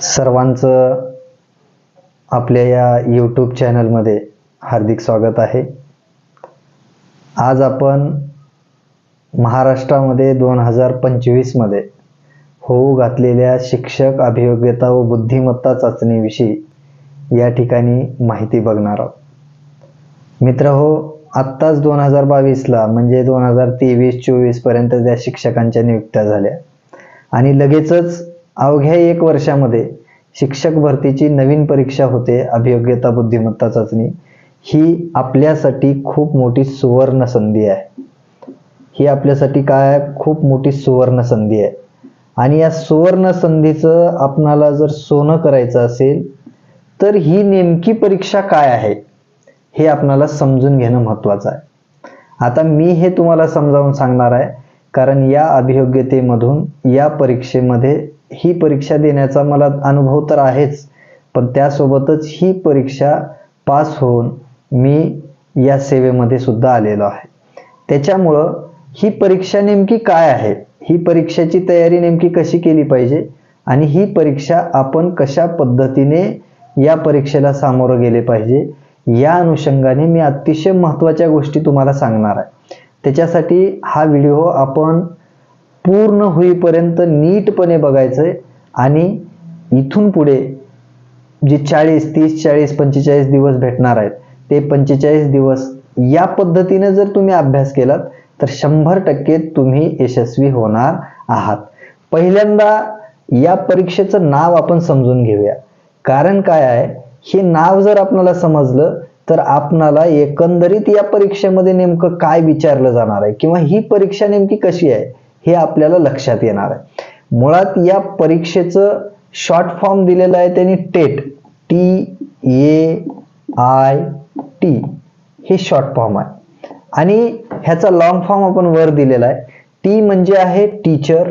सर्वांचं आपल्या या यूट्यूब चॅनलमध्ये हार्दिक स्वागत आहे. आज आपण महाराष्ट्रामध्ये दोन हजार पंचवीसमध्ये होऊ घातलेल्या शिक्षक अभियोग्यता व बुद्धिमत्ता चाचणीविषयी या ठिकाणी माहिती बघणार आहोत. मित्र हो आत्ताच दोन हजार बावीसला म्हणजे दोन हजार तेवीस चोवीसपर्यंत त्या शिक्षकांच्या नियुक्त्या झाल्या. आणि लगेचच अवघ्या एक वर्षामध्ये शिक्षक भरतीची नवीन परीक्षा होते अभियोग्यता बुद्धिमत्ता चाचणी. ही आपल्यासाठी खूप मोठी सुवर्ण संधी आहे. ही आपल्यासाठी काय? खूप मोठी सुवर्ण संधी आहे. आणि या सुवर्ण संधीचं आपणाला जर सोनं करायचं असेल तर ही नेमकी परीक्षा काय आहे? हे आपणाला समजून घेणं महत्त्वाचं आहे. आता मी हे तुम्हाला समजावून सांगणार आहे कारण या अभियोग्यतेमधून या परीक्षेमध्ये ही परीक्षा देण्याचा मला अनुभव तर आहेच पण त्यासोबतच ही परीक्षा पास होऊन मी या सेवेमध्ये सुद्धा आलेलो आहे. त्याच्यामुळं ही परीक्षा नेमकी काय आहे? ही परीक्षेची तयारी नेमकी कशी केली पाहिजे? आणि ही परीक्षा आपण कशा पद्धतीने या परीक्षेला सामोरं गेले पाहिजे? या अनुषंगाने मी अतिशय महत्त्वाच्या गोष्टी तुम्हाला सांगणार आहे. त्याच्यासाठी हा व्हिडिओ आपण पूर्ण होईपर्यंत नीटपणे बघायचं आहे आणि इथून पुढे जे चाळीस तीस चाळीस पंचेचाळीस दिवस भेटणार आहेत ते पंचेचाळीस दिवस या पद्धतीने जर तुम्ही अभ्यास केलात तर शंभर टक्के तुम्ही यशस्वी होणार आहात. पहिल्यांदा या परीक्षेचं नाव आपण समजून घेऊया. कारण काय आहे? हे नाव जर आपल्याला समजलं तर आपणाला एकंदरीत या परीक्षेमध्ये नेमकं काय विचारलं जाणार आहे? किंवा ही परीक्षा नेमकी कशी आहे? हे आपल्याला लक्षात येणार आहे. मुळात या परीक्षेचं शॉर्ट फॉर्म दिलेलं आहे त्यांनी TET T A I T हे शॉर्ट फॉर्म आहे. आणि ह्याचा लॉंग फॉर्म आपण वर दिलेला आहे. टी म्हणजे आहे टीचर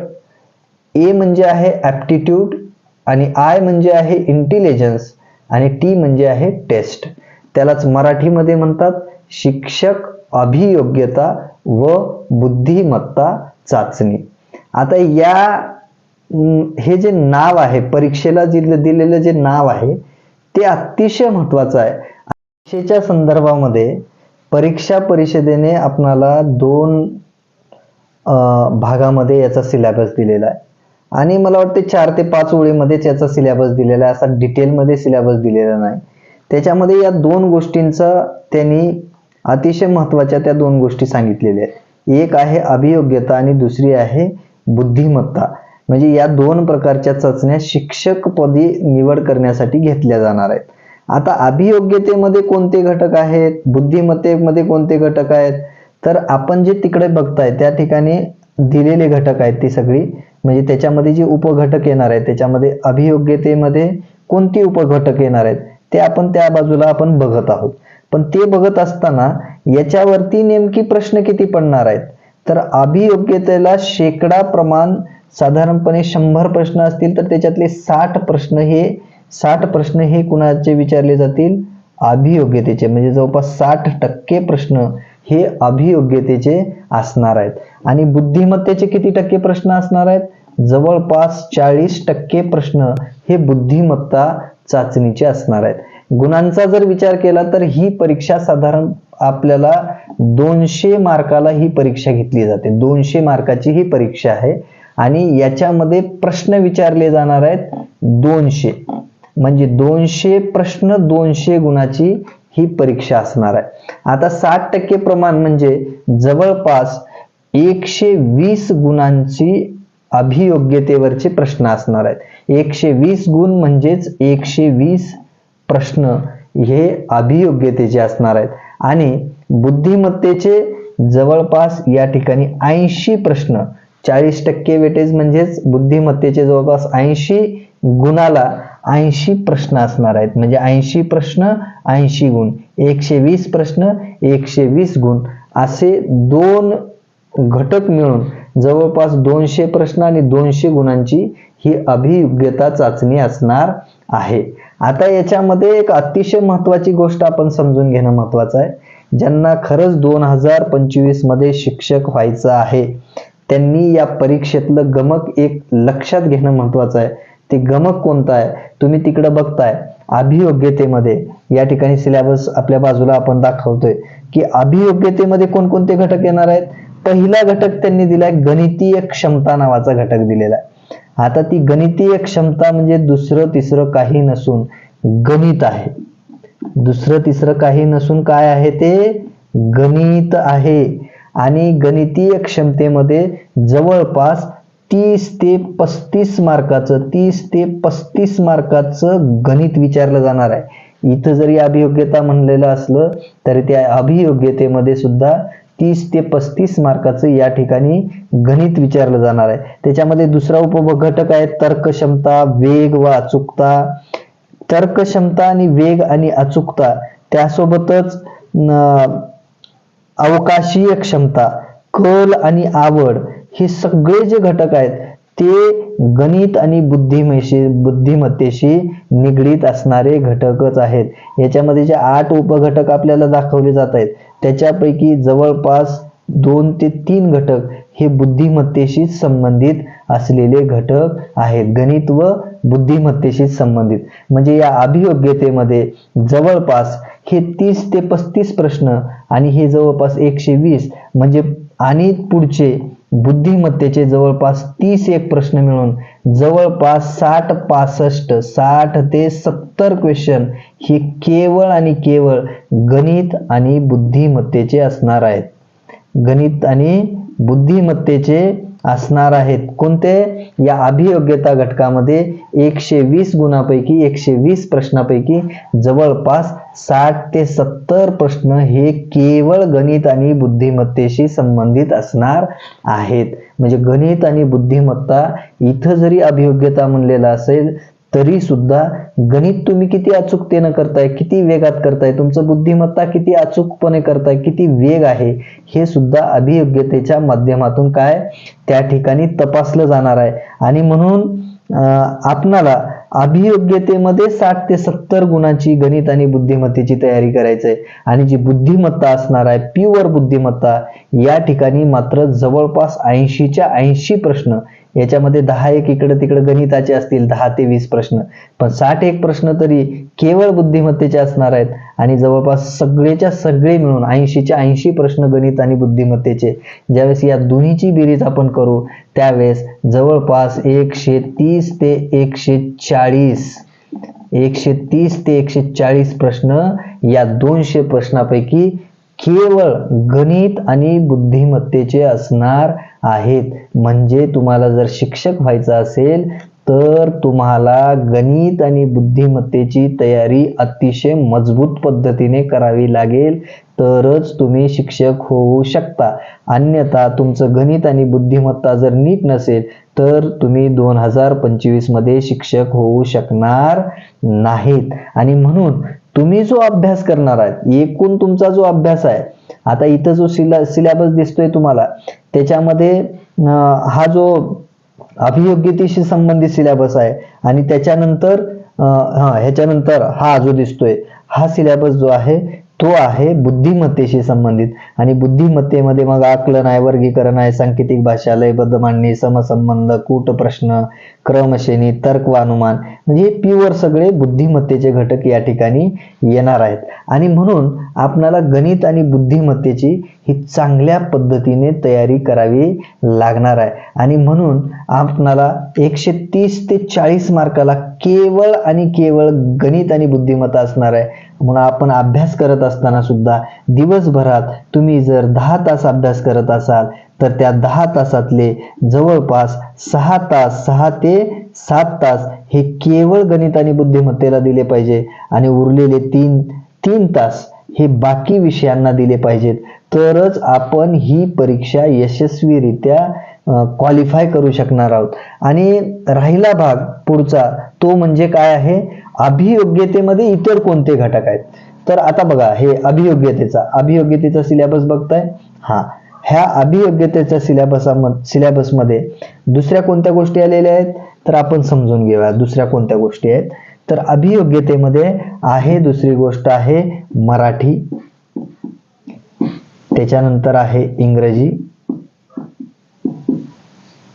ए म्हणजे आहे ॲप्टिट्यूड आणि आय म्हणजे आहे इंटेलिजन्स आणि टी म्हणजे आहे टेस्ट त्यालाच मराठीमध्ये म्हणतात शिक्षक अभियोग्यता व बुद्धिमत्ता चाचणी. आता या हे जे नाव आहे परीक्षेला दिलेलं जे नाव आहे ते अतिशय महत्वाचं आहे. परीक्षेच्या संदर्भामध्ये परीक्षा परिषदेने आपणाला दोन भागामध्ये याचा सिलेबस दिलेला आहे. आणि मला वाटते चार ते पाच ओळीमध्येच याचा सिलेबस दिलेला आहे. असा डिटेलमध्ये सिलेबस दिलेला नाही. त्याच्यामध्ये या दोन गोष्टींचा त्यांनी अतिशय महत्त्वाच्या त्या दोन गोष्टी सांगितलेल्या आहेत. एक आहे अभियोग्यता आणि दुसरी आहे बुद्धिमत्ता. म्हणजे या दोन प्रकारच्या चाचण्या शिक्षक पदी निवड करण्यासाठी घेतल्या जाणार आहेत. आता अभियोग्यतेमध्ये कोणते घटक आहेत? बुद्धिमत्तेमध्ये कोणते घटक आहेत? तर आपण जे तिकडे बघताय त्या ठिकाणी दिलेले घटक आहेत ती सगळी. म्हणजे त्याच्यामध्ये जे उपघटक येणार आहेत त्याच्यामध्ये अभियोग्यतेमध्ये कोणती उपघटक येणार आहेत ते आपण त्या बाजूला आपण बघत आहोत. पण ते बघत असताना याच्यावरती नेमकी प्रश्न किती पडणार आहेत? तर अभियोग्यतेला शेकडा प्रमाण साधारणपणे शंभर प्रश्न असतील तर त्याच्यातले साठ प्रश्न हे साठ प्रश्न हे कुणाचे विचारले जातील? अभियोग्यतेचे. म्हणजे जवळपास साठ टक्के प्रश्न हे अभियोग्यतेचे असणार आहेत. आणि बुद्धिमत्तेचे किती टक्के प्रश्न असणार आहेत? जवळपास चाळीस टक्के प्रश्न हे बुद्धिमत्ता चाचणीचे असणार आहेत. गुणांचा जर विचार केला तर ही परीक्षा साधारण आपल्याला दोनशे मार्काला ही परीक्षा घेतली जाते. दोनशे मार्काची ही परीक्षा आहे. आणि याच्यामध्ये प्रश्न विचारले जाणार आहेत दोनशे. म्हणजे दोनशे प्रश्न दोनशे गुणाची ही परीक्षा असणार आहे. आता साठ टक्के प्रमाण म्हणजे जवळपास एकशे वीस गुणांची अभियोग्यतेवरचे प्रश्न असणार आहेत. एकशे वीस गुण म्हणजेच एकशे वीस प्रश्न हे अभियोग्यतेचे असणार आहेत. आणि बुद्धिमत्तेचे जवळपास या ठिकाणी ऐंशी प्रश्न चाळीस टक्के वेटेज म्हणजेच बुद्धिमत्तेचे जवळपास ऐंशी गुणाला ऐंशी प्रश्न असणार आहेत. म्हणजे ऐंशी प्रश्न ऐंशी गुण. एकशे वीस प्रश्न एकशे वीस गुण. असे दोन घटक मिळून जवळपास दोनशे प्रश्न आणि दोनशे गुणांची ही अभियोग्यता चाचणी असणार आहे. आता याच्यामध्ये एक अतिशय महत्वाची गोष्ट आपण समजून घेणं महत्वाचं आहे. ज्यांना खरंच दोन हजार पंचवीसमध्ये शिक्षक व्हायचं आहे त्यांनी या परीक्षेतलं गमक एक लक्षात घेणं महत्वाचं आहे. ते गमक कोणतं आहे? तुम्ही तिकडे बघताय अभियोग्यतेमध्ये. या ठिकाणी सिलेबस आपल्या बाजूला आपण दाखवतोय की अभियोग्यतेमध्ये कोणकोणते घटक येणार आहेत? पहिला घटक त्यांनी दिलाय गणितीय क्षमता नावाचा घटक दिलेला आहे. आता ती गणितीय क्षमता म्हणजे दुसरं तिसरं काही नसून गणित आहे. दुसरं तिसरं काही नसून काय आहे ते? गणित आहे. आणि गणितीय क्षमतेमध्ये जवळपास तीस ते पस्तीस मार्काचं तीस ते पस्तीस मार्काचं गणित विचारलं जाणार आहे. इथं जरी अभियोग्यता म्हणलेलं असलं तरी त्या अभियोग्यतेमध्ये सुद्धा तीस ते पस्तीस मार्काचं या ठिकाणी गणित विचारलं जाणार आहे. त्याच्यामध्ये दुसरा उपघटक आहे तर्कक्षमता वेग व अचूकता. तर्कक्षमता आणि वेग आणि अचूकता त्यासोबतच अवकाशीय क्षमता कल आणि आवड हे सगळे जे घटक आहेत ते गणित आणि बुद्धिमेशी बुद्धिमत्तेशी निगडीत असणारे घटकच आहेत. याच्यामध्ये जे आठ उपघटक आपल्याला दाखवले जात आहेत त्याच्यापैकी जवळपास दोन ते तीन घटक हे बुद्धिमत्तेशी संबंधित असलेले घटक आहेत. गणित व बुद्धिमत्तेशी संबंधित. म्हणजे या अभियोग्यतेमध्ये जवळपास हे तीस ते पस्तीस प्रश्न आणि हे जवळपास एकशे वीस म्हणजे आणि पुढचे बुद्धिमत्तेचे जवळपास तीस एक प्रश्न मिळून जवळपास साठ पासष्ट साठ ते सत्तर क्वेश्चन हे केवळ आणि केवळ गणित आणि बुद्धिमत्तेचे असणार आहेत. गणित आणि बुद्धिमत्तेचे असणार आहेत. कोणते? या अभियोग्यता घटकामध्ये एकशे वीस गुणापैकी एकशे वीस प्रश्नापैकी जवळपास साठ ते सत्तर प्रश्न हे केवळ गणित आणि बुद्धिमत्तेशी संबंधित असणार आहेत. म्हणजे गणित आणि बुद्धिमत्ता इथं जरी अभियोग्यता म्हणलेला असेल तरी सुद्धा गणित तुम्ही किती अचूकतेनं करताय किती वेगात करताय तुमचं बुद्धिमत्ता किती अचूकपणे करताय किती वेग आहे हे सुद्धा अभियोग्यतेच्या माध्यमातून काय त्या ठिकाणी तपासलं जाणार आहे. आणि म्हणून आपणाला अभियोग्यतेमध्ये साठ ते सत्तर गुणांची गणित आणि बुद्धिमत्तेची तयारी करायची आहे आणि जी बुद्धिमत्ता असणार आहे प्युअर बुद्धिमत्ता या ठिकाणी मात्र जवळपास ऐंशीच्या ऐंशी प्रश्न याच्यामध्ये दहा एक इकडे तिकडे गणिताचे असतील दहा ते वीस प्रश्न. पण साठ एक प्रश्न तरी केवळ बुद्धिमत्तेचे असणार आहेत. आणि जवळपास सगळेच्या सगळे मिळून ऐंशीच्या ऐंशी प्रश्न गणित आणि बुद्धिमत्तेचे. ज्यावेळेस या दोन्हीची बेरीज आपण करू त्यावेळेस जवळपास एकशे तीस ते एकशे चाळीस एकशे तीस ते एकशे चाळीस प्रश्न या दोनशे प्रश्नापैकी केवळ गणित आणि बुद्धिमत्तेचे असणार आहेत. म्हणजे तुम्हाला जर शिक्षक व्हायचं असेल तर तुम्हाला गणित आणि बुद्धिमत्तेची तयारी अतिशय मजबूत पद्धतीने करावी लागेल. तरच तुम्ही शिक्षक होऊ शकता. अन्यथा तुमचं गणित आणि बुद्धिमत्ता जर नीट नसेल तर तुम्ही दोन हजार पंचवीसमध्ये शिक्षक होऊ शकणार नाहीत. आणि म्हणून तुम्ही जो अभ्यास करणार आहात एकूण तुमचा जो अभ्यास आहे आता इथं जो सिला सिलेबस दिसतोय तुम्हाला त्याच्यामध्ये हा जो अभियोग्यतेशी संबंधित सिलेबस आहे. आणि त्याच्यानंतर हा ह्याच्यानंतर हा जो दिसतोय हा सिलेबस जो आहे तो आहे बुद्धिमत्तेशी संबंधित. आणि बुद्धिमत्तेमध्ये मग आकलन आहे वर्गीकरण आहे सांकेतिक भाषा लयबद्ध मांडणी समसंबंध कूट प्रश्न क्रमश्रेणी तर्क अनुमान म्हणजे प्युअर सगळे बुद्धिमत्तेचे घटक या ठिकाणी येणार आहेत. आणि म्हणून आपणाला गणित आणि बुद्धिमत्तेची ही चांगल्या पद्धतीने तयारी करावी लागणार आहे. आणि म्हणून आपणाला एकशे तीस ते चाळीस मार्काला केवळ आणि केवळ गणित आणि बुद्धिमत्ता असणार आहे. म्हणून आपण अभ्यास करत असताना सुद्धा दिवसभरात तुम्ही जर दहा तास अभ्यास करत असाल तर त्या दहा तासातले जवळपास सहा तास सहा ते सात तास हे केवळ गणित आणि बुद्धिमत्तेला दिले पाहिजे आणि उरलेले तीन तीन तास हे बाकी विषयांना दिले पाहिजेत. तरच आपण ही परीक्षा यशस्वीरित्या क्वालिफाय करू शकणार आहोत. आणि राहिला भाग पुढचा तो म्हणजे काय आहे? अभियोग्यतेमध्ये इतर कोणते घटक आहेत? तर आता बघा हे अभियोग्यतेचा अभियोग्यतेचा सिलेबस बघताय? हा. ह्या अभियोग्यतेच्या सिलेबस सिलेबसमध्ये दुसऱ्या कोणत्या गोष्टी आलेल्या आहेत? तर आपण समजून घेऊया दुसऱ्या कोणत्या गोष्टी आहेत? तर अभियोग्यतेमध्ये आहे दुसरी गोष्ट आहे मराठी. त्याच्यानंतर आहे इंग्रजी.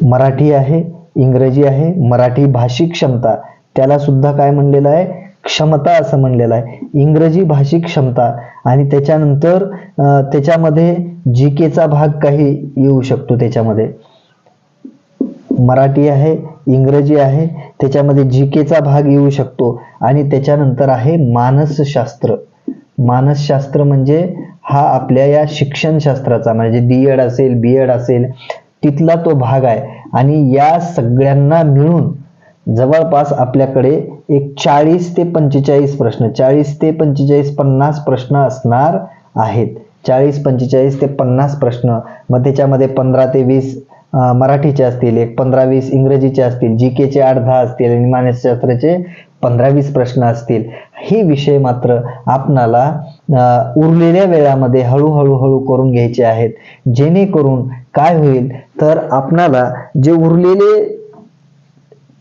मराठी आहे इंग्रजी आहे मराठी भाषिक क्षमता. त्याला सुद्धा काय म्हणलेलं आहे? क्षमता असं म्हणलेलं आहे. इंग्रजी भाषिक क्षमता. आणि त्याच्यानंतर त्याच्यामध्ये जी केचा भाग काही येऊ शकतो त्याच्यामध्ये. मराठी आहे इंग्रजी आहे त्याच्यामध्ये जी केचा भाग येऊ शकतो. आणि त्याच्यानंतर आहे मानसशास्त्र. मानसशास्त्र म्हणजे हा आपल्या या शिक्षणशास्त्राचा म्हणजे डी एड असेल बी एड असेल तिथला तो भाग आहे. आणि या सगळ्यांना मिळून जवळपास आपल्याकडे एक चाळीस ते पंचेचाळीस प्रश्न चाळीस ते पंचेचाळीस पन्नास प्रश्न असणार आहेत. चाळीस पंचेचाळीस ते पन्नास प्रश्न. मग त्याच्यामध्ये पंधरा ते वीस मराठीचे असतील एक पंधरा वीस इंग्रजीचे असतील जी केचे आठ दहा असतील आणि मानसशास्त्राचे पंधरा वीस प्रश्न असतील. हे विषय मात्र आपणाला उरलेल्या वेळामध्ये हळूहळू हळू करून घ्यायचे आहेत. जेणेकरून काय होईल? तर आपणाला जे उरलेले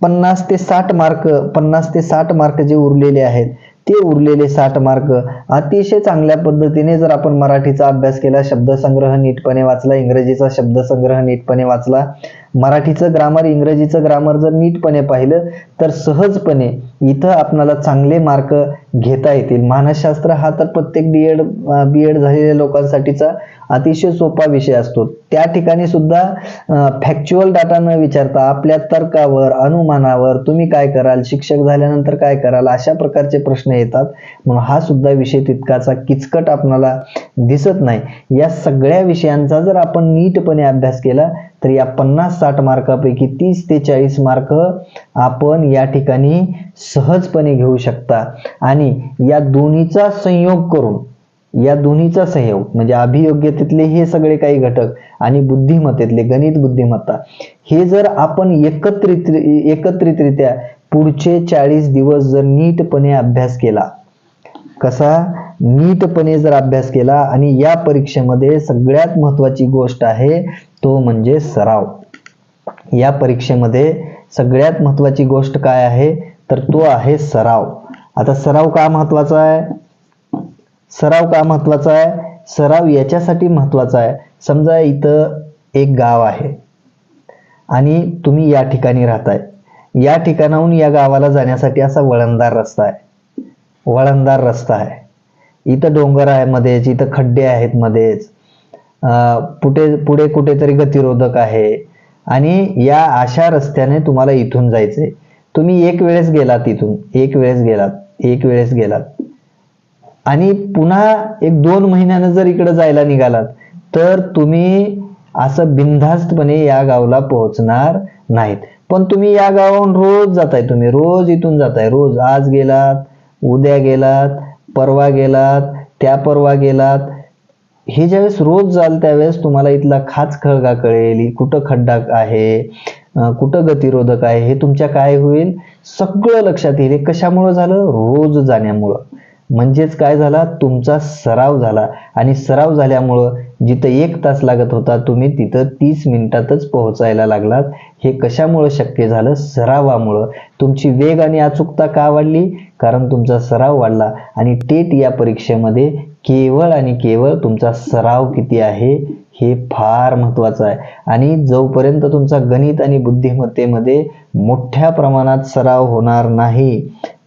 पन्नास ते साठ मार्क पन्नास ते साठ मार्क जे उरलेले आहेत ते उरलेले साठ मार्क अतिशय चांगल्या पद्धतीने जर आपण मराठीचा अभ्यास केला शब्दसंग्रह नीटपणे वाचला इंग्रजीचा शब्दसंग्रह नीटपणे वाचला मराठीचं ग्रामर इंग्रजीचं ग्रामर जर नीटपणे पाहिलं तर सहजपणे इथं आपणाला चांगले मार्क घेता येतील. मानसशास्त्र हा तर प्रत्येक डी एड बी एड झालेल्या लोकांसाठीचा अतिशय सोपा विषय असतो. त्या ठिकाणी सुद्धा फॅक्च्युअल डाटा न विचारता आपल्या तर्कावर अनुमानावर तुम्ही काय कराल शिक्षक झाल्यानंतर काय कराल अशा प्रकारचे प्रश्न येतात. म्हणून हा सुद्धा विषय तितकाचा किचकट आपणाला दिसत नाही. या सगळ्या विषयांचा जर आपण नीटपणे अभ्यास केला तर या पन्नास साठ मार्कापैकी तीस ते चाळीस मार्क आपण या ठिकाणी सहजपणे घेऊ शकता. आणि या दोन्हीचा संयोग करून या दोन्हीचा सहयोग म्हणजे अभियोग्यतेतले हे सगळे काही घटक आणि बुद्धिमत्तेतले गणित बुद्धिमत्ता हे जर आपण एकत्रित एकत्रितरित्या पुढचे चाळीस दिवस जर नीटपणे अभ्यास केला कसा नीटपणे जर अभ्यास केला आणि या परीक्षेमध्ये सगळ्यात महत्वाची गोष्ट आहे तो म्हणजे सराव. या परीक्षेमध्ये सगळ्यात महत्त्वाची गोष्ट काय आहे? तर तो आहे सराव. आता सराव का महत्त्वाचा आहे? सराव का महत्त्वाचा आहे? सराव याच्यासाठी महत्त्वाचा आहे. समजा इथं एक गाव आहे आणि तुम्ही या ठिकाणी राहताय. या ठिकाणाहून या गावाला जाण्यासाठी असा वळणदार रस्ता आहे. वळणदार रस्ता आहे. इथं डोंगर आहे मध्येच इथं खड्डे आहेत मध्येच. पुढे पुढे कुठेतरी गतिरोधक आहे. आणि या अशा रस्त्याने तुम्हाला इथून जायचंय. तुम्ही एक वेळेस गेलात इथून एक वेळेस गेलात एक वेळेस गेलात. आणि पुन्हा एक दोन महिन्यानं जर इकडे जायला निघालात तर तुम्ही असं बिनधास्तपणे या गावला पोहोचणार नाहीत. पण तुम्ही या गावाहून रोज जाताय तुम्ही रोज इथून जाताय रोज आज गेलात उद्या गेलात परवा गेलात त्या परवा गेलात. हे ज्यावेळेस रोज जाल त्यावेळेस तुम्हाला इथला खाच खळगा कळेल कुठं खड्डा आहे कुठं गतिरोधक आहे हे तुमच्या काय होईल? सगळं लक्षात येईल. हे कशामुळं झालं? रोज जाण्यामुळं. म्हणजेच काय झाला? तुमचा सराव झाला. आणि सराव झाल्यामुळं जिथं एक तास लागत होता तुम्ही तिथं तीस मिनिटातच पोहोचायला लागलात. हे कशामुळं शक्य झालं? सरावामुळं. तुमची वेग आणि अचूकता का वाढली? कारण तुमचा सराव वाढला. आणि टेट या परीक्षेमध्ये केवळ आणि केवळ तुमचा सराव किती आहे हे फार महत्त्वाचं आहे. आणि जोपर्यंत तुमचा गणित आणि बुद्धिमत्तेमध्ये मोठ्या प्रमाणात सराव होणार नाही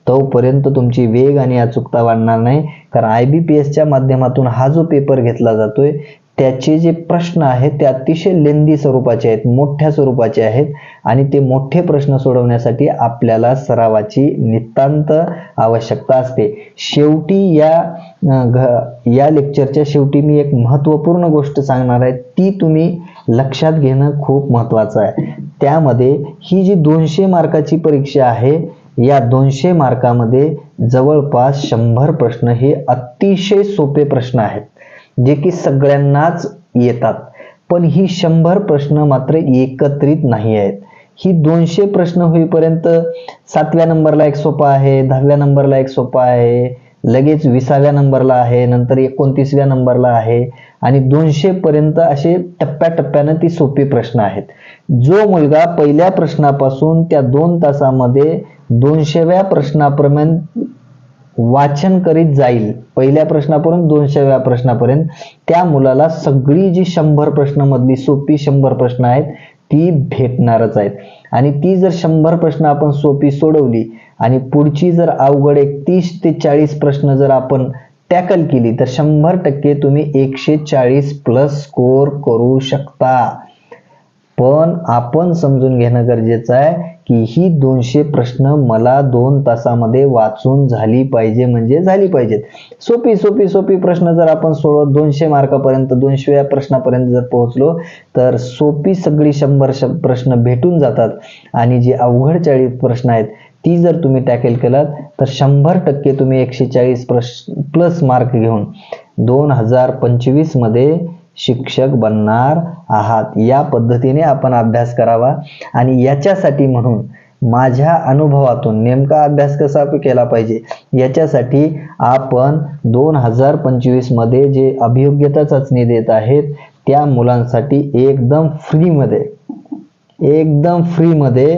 तोपर्यंत तुमची वेग आणि अचूकता वाढणार नाही. कारण आय बी पी एसच्या माध्यमातून हा जो पेपर घेतला जातोय त्याचे जे प्रश्न आहेत ते अतिशय लेंदी स्वरूपाचे आहेत मोठ्या स्वरूपाचे आहेत. आणि ते मोठे प्रश्न सोडवण्यासाठी आपल्याला सरावाची नितांत आवश्यकता असते. शेवटी या घ- या लेक्चरच्या शेवटी मी एक महत्त्वपूर्ण गोष्ट सांगणार आहे. ती तुम्ही लक्षात घेणं खूप महत्त्वाचं आहे. त्यामध्ये ही जी दोनशे मार्काची परीक्षा आहे या दोनशे मार्कामध्ये जवळपास शंभर प्रश्न हे अतिशय सोपे प्रश्न आहेत जे की सगळ्यांनाच येतात. पण ही शंभर प्रश्न मात्र एकत्रित नाही आहेत. ही दोनशे प्रश्न होईपर्यंत सातव्या नंबरला एक सोपा आहे दहाव्या नंबरला एक सोपा आहे लगेच विसाव्या नंबरला आहे नंतर एकोणतीसव्या नंबरला आहे आणि दोनशे पर्यंत असे टप्प्याटप्प्यानं ती सोपी प्रश्न आहेत. जो मुलगा पहिल्या प्रश्नापासून त्या दोन तासामध्ये दोनशेव्या प्रश्नापर्यंत वाचन करीत जाईल पहिल्या प्रश्नापर्यंत दोनशेव्या प्रश्नापर्यंत त्या मुलाला सगळी जी शंभर प्रश्न मधली सोपी शंभर प्रश्न आहेत ती भेटणारच आहेत. आणि ती जर शंभर प्रश्न आपण सोपी सोडवली आणि पुढची जर अवघड एक तीस ते चाळीस प्रश्न जर आपण टॅकल केली तर शंभर टक्के तुम्ही एकशे चाळीस प्लस स्कोअर करू शकता. पण आपण समजून घेणं गरजेचं आहे की ही दोनशे प्रश्न मला दोन तासामध्ये वाचून झाली पाहिजे म्हणजे झाली पाहिजेत. सोपी सोपी सोपी प्रश्न जर आपण सोडवत दोनशे मार्कापर्यंत दोनशे प्रश्नापर्यंत जर पोहोचलो तर सोपी सगळी शंभर श- प्रश्न भेटून जातात. आणि जे अवघड चाळीस प्रश्न आहेत ती जर तुम्ही टॅकल केलात तर शंभर टक्के तुम्ही एकशे चाळीस प्लस मार्क घेऊन दोन हजार पंचवीसमध्ये शिक्षक बनणार आहात. या पद्धतीने आपण अभ्यास करावा. आणि याच्यासाठी म्हणून माझ्या अनुभवातून नेमका अभ्यास कसा केला पाहिजे? याच्यासाठी आपण दोन हजार पंचवीसमध्ये जे अभियोग्यता चाचणी देत आहेत त्या मुलांसाठी एकदम फ्रीमध्ये एकदम फ्रीमध्ये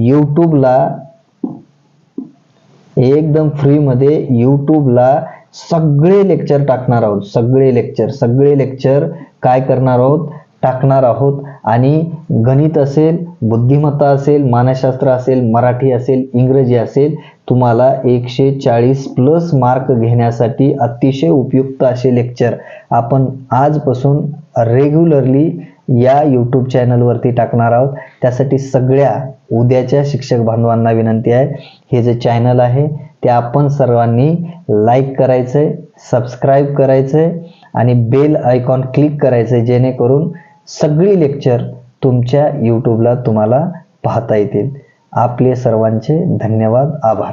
यूट्यूबला एकदम फ्रीमध्ये यूट्यूबला सगळे लेक्चर टाकणार आहोत सगळे लेक्चर सगळे लेक्चर काय करणार आहोत? टाकणार आहोत. आणि गणित असेल बुद्धिमत्ता असेल मानसशास्त्र असेल मराठी असेल इंग्रजी असेल तुम्हाला एकशे चाळीस प्लस मार्क घेण्यासाठी अतिशय उपयुक्त असे लेक्चर आपण आजपासून रेग्युलरली या यूट्यूब चॅनलवरती टाकणार आहोत. त्यासाठी सगळ्या उद्याच्या शिक्षक बांधवांना विनंती आहे. हे जे चॅनल आहे ते आपण सर्वांनी लाईक करायचं आहे सबस्क्राईब करायचं आहे आणि बेल आयकॉन क्लिक करायचं आहे जेणेकरून सगळी लेक्चर तुमच्या यूट्यूबला तुम्हाला पाहता येतील. आपले सर्वांचे धन्यवाद आभार.